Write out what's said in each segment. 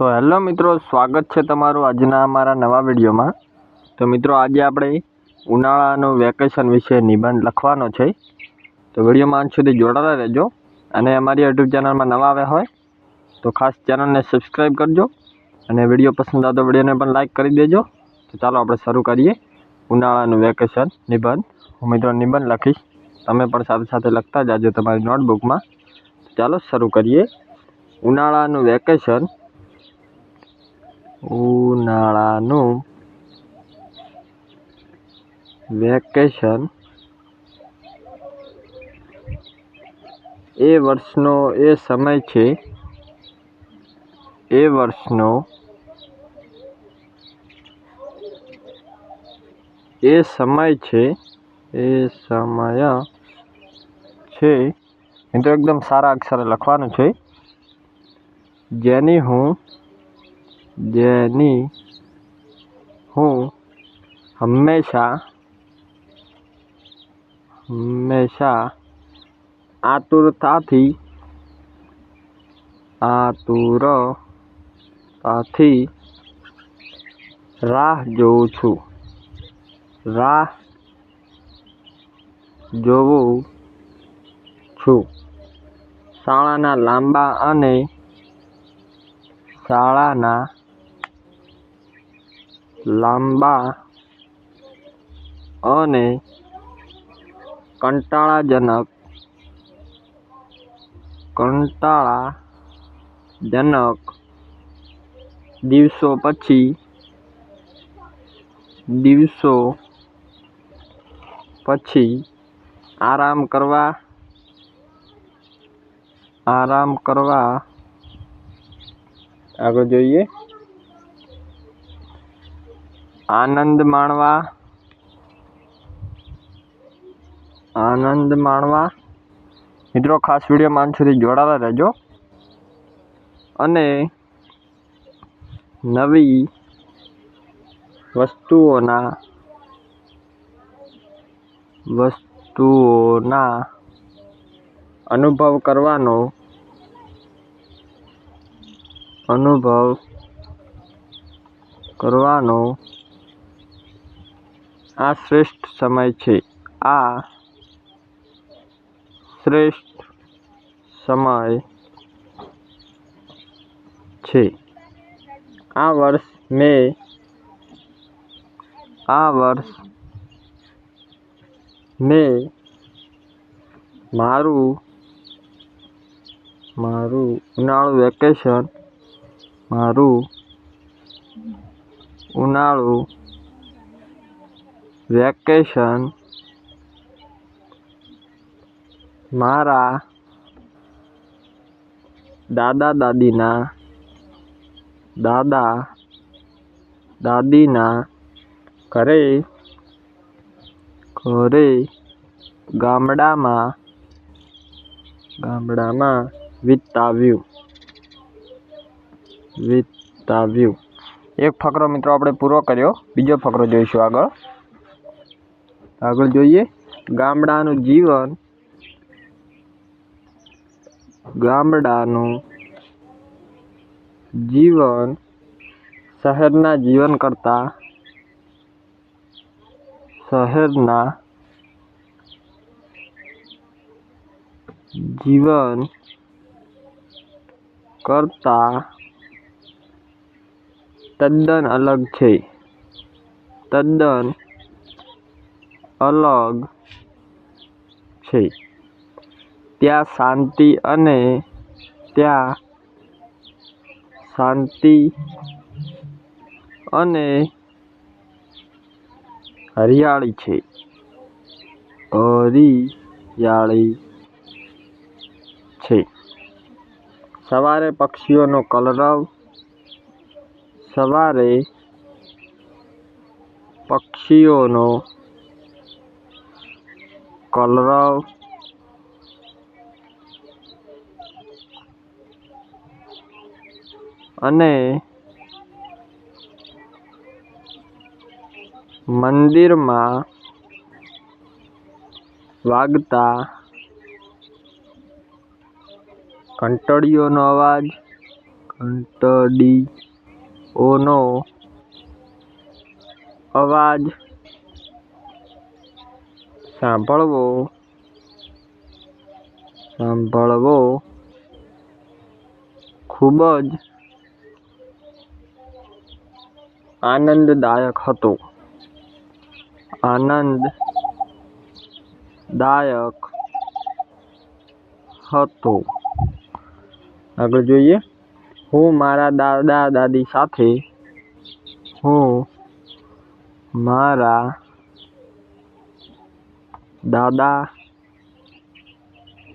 તો હેલો મિત્રો, સ્વાગત છે તમારું આજના અમારા નવા વિડીયોમાં. તો મિત્રો, આજે આપણે ઉનાળાનું વેકેશન વિશે નિબંધ લખવાનો છે. તો વિડીયોમાં અંત સુધી જોડાતા રહેજો અને અમારી યુટ્યુબ ચેનલમાં નવા આવ્યા હોય તો ખાસ ચેનલને સબસ્ક્રાઈબ કરજો અને વીડિયો પસંદ આવતો વિડીયોને પણ લાઈક કરી દેજો. તો ચાલો આપણે શરૂ કરીએ ઉનાળાનું વેકેશન નિબંધ. હું મિત્રો નિબંધ લખીશ. તમે પણ સાથે સાથે લખતા જાજો તમારી નોટબુકમાં. ચાલો શરૂ કરીએ. ઉનાળાનું વેકેશન ઉનાળાનું વેકેશન એ વર્ષનો એ સમય છે. એ વર્ષનો એ સમય છે. એ સમય છે. મિત્રો, એકદમ સારા અક્ષરે લખવાનું છે. જેની હું જેની હું હંમેશા હંમેશા આતુરતાથી આતુરતાથી રાહ જોઉં છું. રાહ જોઉં છું. શાળાના લાંબા અને શાળાના લાંબા અને કંટાળાજનક કંટાળાજનક દિવસો પછી દિવસો પછી આરામ કરવા આરામ કરવા આગળ જોઈએ. આનંદ માણવા. આનંદ માણવા. મિત્રો, ખાસ વીડિયો માન સુધી જોડાતા રહેજો. અને નવી વસ્તુઓના વસ્તુઓના અનુભવ કરવાનો અનુભવ કરવાનો આ શ્રેષ્ઠ સમય છે. આ શ્રેષ્ઠ સમય છે. આ વર્ષ મેં, આ વર્ષ મેં મારું મારું ઉનાળુ વેકેશન મારું ઉનાળુ વેકેશન મારા દાદા દાદીના દાદા દાદીના ઘરે ઘરે ગામડામાં ગામડામાં વિતાવ્યું. વિતાવ્યું. એક ફકરો મિત્રો આપણે પૂરો કર્યો. બીજો ફકરો જોઈશું આગળ. આગળ જોઈએ. ગામડાનું જીવન. ગામડાનું જીવન શહેરના જીવન કરતાં શહેરના જીવન કરતાં તદ્દન અલગ છે. તદ્દન અલગ છે. ત્યાં શાંતિ અને ત્યાં શાંતિ અને હરિયાળી છે. હરિયાળી છે. સવારે પક્ષીઓનો કલરવ, સવારે પક્ષીઓનો કલરવ અને મંદિરમાં વાગતા ઘંટડીઓનો અવાજ ઘંટડીઓનો અવાજ સાંભળવો. સાંભળવો. ખૂબ જ આનંદદાયક હતો. આનંદદાયક હતો. આગળ જોઈએ. હું મારા દાદા દાદી સાથે હું મારા દાદા,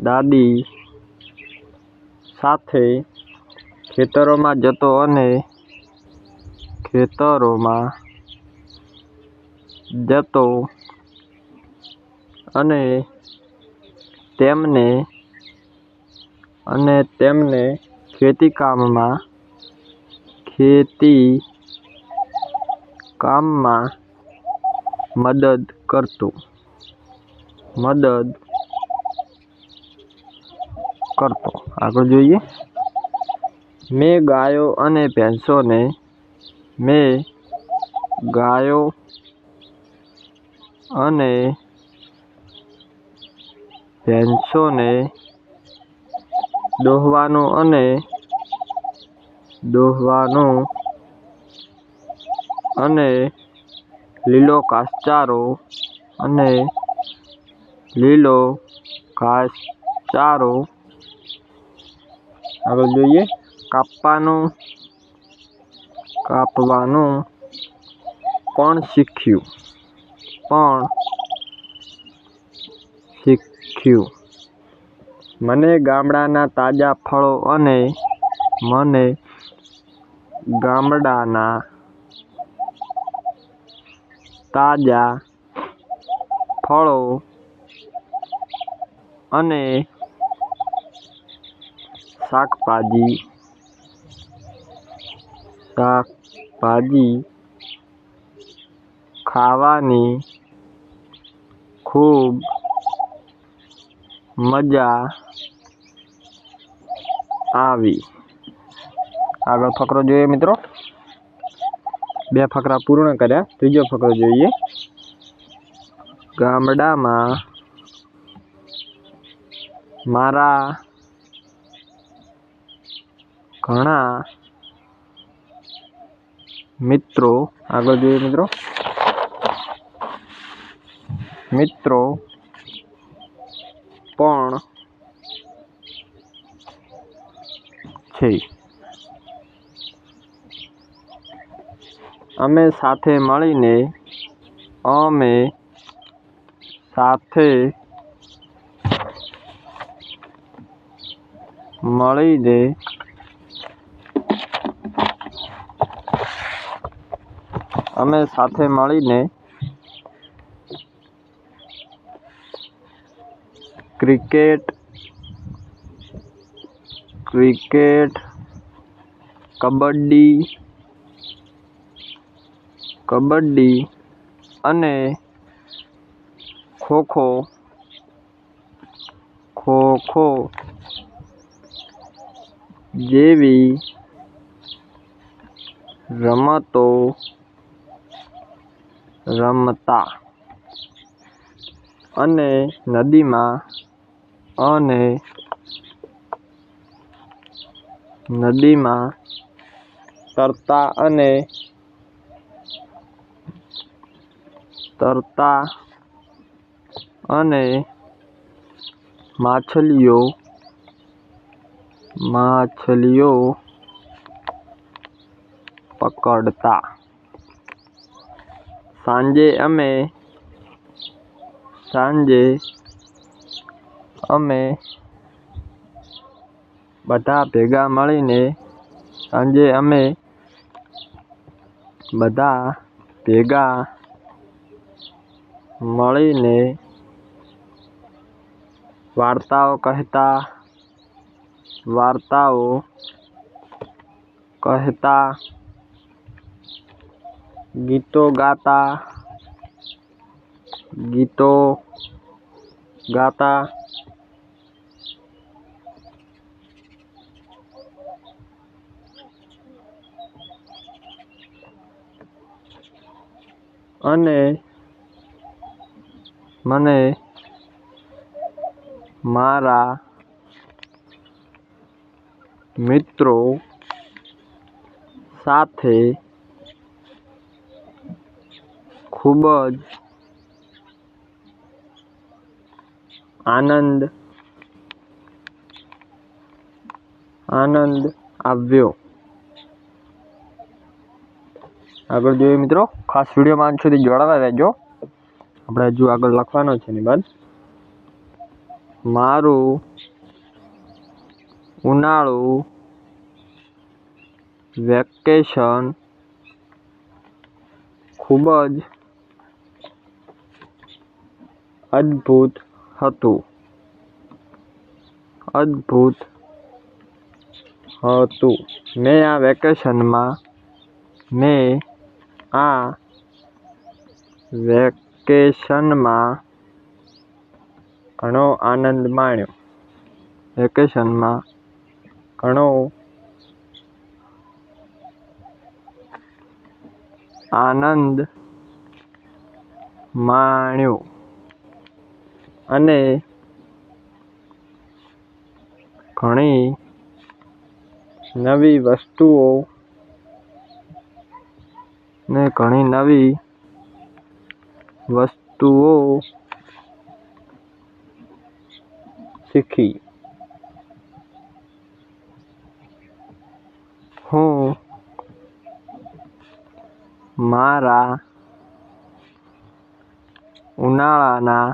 દાદી સાથે ખેતરોમાં જતો અને ખેતરોમાં જતો અને તેમને અને તેમને ખેતી કામમાં ખેતી કામમાં મદદ કરતો. મદદ કરતો. આગળ જોઈએ. મેં ગાયો અને ભેંસોને મેં ગાયો અને ભેંસોને દોહવાનું અને દોહવાનું અને લીલો કાસચારો અને લીલો ઘાસ ચારો. આગળ જોઈએ. કાપવાનું કાપવાનું પણ શીખ્યું? પણ શીખ્યું? મને ગામડાના તાજા ફળો અને મને ગામડાના તાજા ફળો અને શાકભાજી શાકભાજી ખાવાની ખૂબ મજા આવી. આગળ ફકરો જોઈએ મિત્રો. બે ફકરા પૂર્ણ કર્યા. ત્રીજો ફકરો જોઈએ. ગામડામાં મારા ઘણા મિત્રો આગળ જોઈએ મિત્રો. મિત્રો પણ છે. અમે સાથે મળીને અમે સાથે મળીને અમે સાથે મળીને ક્રિકેટ ક્રિકેટ કબડ્ડી કબડ્ડી અને ખોખો ખોખો જેવી રમતો રમતા અને નદીમાં અને નદીમાં તરતા અને તરતા અને માછલીઓ માછલીઓ પકડતા. સાંજે અમે સાંજે અમે બધા ભેગા મળીને, સાંજે અમે બધા ભેગા મળીને વાર્તાઓ કહેતા. વાર્તાઓ કહેતા ગીતો ગાતા ગીતો ગાતા. અને મને મારા મિત્રો સાથે ખૂબ જ આનંદ આનંદ આવ્યો. આગળ જોઈએ મિત્રો, ખાસ વિડીયોમાં અંત સુધી જોડાવા રહેજો. આપણે હજુ આગળ લખવાનો છે નિબંધ. મારું ઉનાળુ વેકેશન ખૂબ જ અદ્ભુત હતું. અદ્ભુત હતું. મેં આ વેકેશનમાં મેં આ વેકેશનમાં ઘણો આનંદ માણ્યો. વેકેશનમાં ઘણો. આનંદ માણ્યો. અને ઘણી નવી વસ્તુઓ ને ઘણી નવી વસ્તુઓ શીખી. હું મારા ઉનાળાના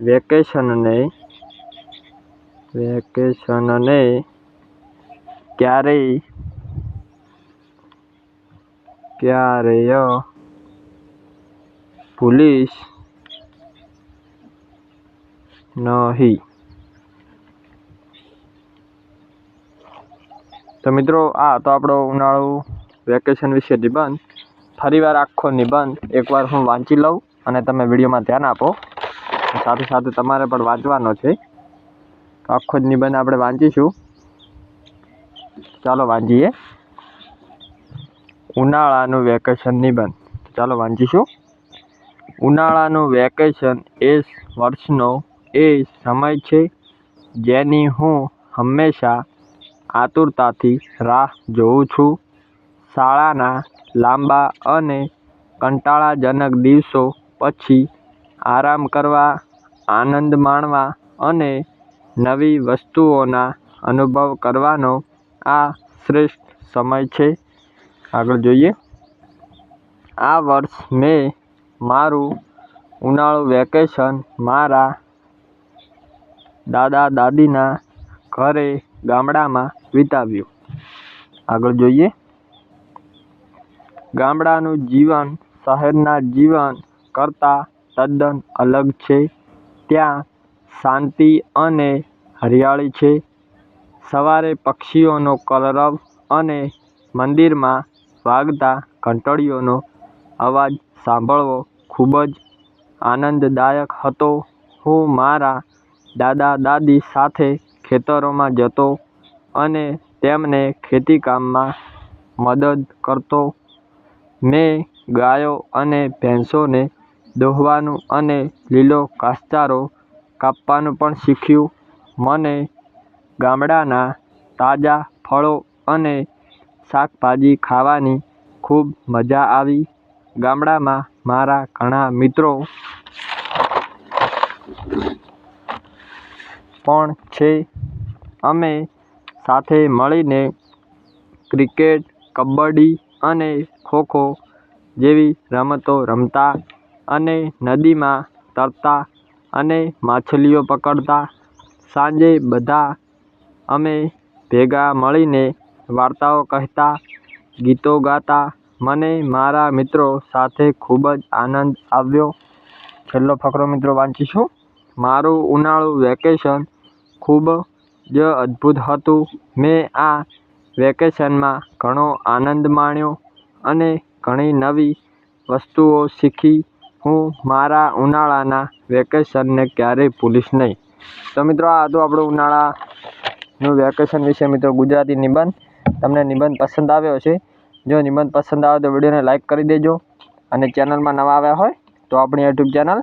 વેકેશનને વેકેશનને ક્યારેય ક્યારેય ભૂલીશ નહીં. તો મિત્રો, આ તો આપણો ઉનાળુ વેકેશન વિશે નિબંધ. ફરીવાર આખો નિબંધ એકવાર હું વાંચી લઉં અને તમે વિડીયોમાં ધ્યાન આપો. સાથે સાથે તમારે પણ વાંચવાનો છે. આખો જ નિબંધ આપણે વાંચીશું. ચાલો વાંચીએ. ઉનાળાનું વેકેશન નિબંધ. ચાલો વાંચીશું. ઉનાળાનું વેકેશન એ વર્ષનો એ સમય છે જેની હું હંમેશા આતુરતાથી રાહ જોઉં છું. શાળાના લાંબા અને કંટાળાજનક દિવસો પછી આરામ કરવા, આનંદ માણવા અને નવી વસ્તુઓના અનુભવ કરવાનો આ શ્રેષ્ઠ સમય છે. આગળ જોઈએ. આ વર્ષ મેં મારું ઉનાળુ વેકેશન મારા દાદા દાદીના ઘરે ગામડામાં વિતાવ્યું. આગળ જોઈએ. ગામડાનું જીવન શહેરના જીવન કરતાં તદ્દન અલગ છે. ત્યાં શાંતિ અને હરિયાળી છે. સવારે પક્ષીઓનો કલરવ અને મંદિરમાં વાગતા ઘંટડીઓનો અવાજ સાંભળવો ખૂબ જ આનંદદાયક હતો. હું મારા દાદા દાદી સાથે ખેતરોમાં જતો અને તેમને ખેતીકામમાં મદદ કરતો. મેં ગાયો અને ભેંસોને દોહવાનું અને લીલો ઘાસચારો કાપવાનું પણ શીખ્યું. મને ગામડાના તાજા ફળો અને શાકભાજી ખાવાની ખૂબ મજા આવી. ગામડામાં મારા ઘણા મિત્રો પણ છે. અમે સાથે મળીને ક્રિકેટ, કબડ્ડી અને ખોખો જેવી રમતો રમતા અને નદીમાં તરતા અને માછલીઓ પકડતા સાંજે બધા અમે ભેગા મળીને વાર્તાઓ કહેતા, ગીતો ગાતા. મને મારા મિત્રો સાથે ખૂબ જ આનંદ આવ્યો. છેલ્લો ફકરો મિત્રો વાંચીશું. મારું ઉનાળુ વેકેશન ખૂબ જ અદ્ભુત હતું. મેં આ વેકેશનમાં ઘણો આનંદ માણ્યો અને ઘણી નવી વસ્તુઓ શીખી. હું મારા ઉનાળાના વેકેશનને ક્યારેય ભૂલીશ નહીં. તો મિત્રો, આ હતું આપણું ઉનાળાનું વેકેશન વિશે. મિત્રો, ગુજરાતી નિબંધ. તમને નિબંધ પસંદ આવ્યો છે જો નિબંધ પસંદ આવે તો વિડીયોને લાઇક કરી દેજો અને ચેનલમાં નવા આવ્યા હોય તો આપણી યુટ્યુબ ચેનલ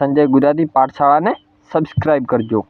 સંજય ગુજરાતી પાઠશાળાને સબસ્ક્રાઈબ કરજો.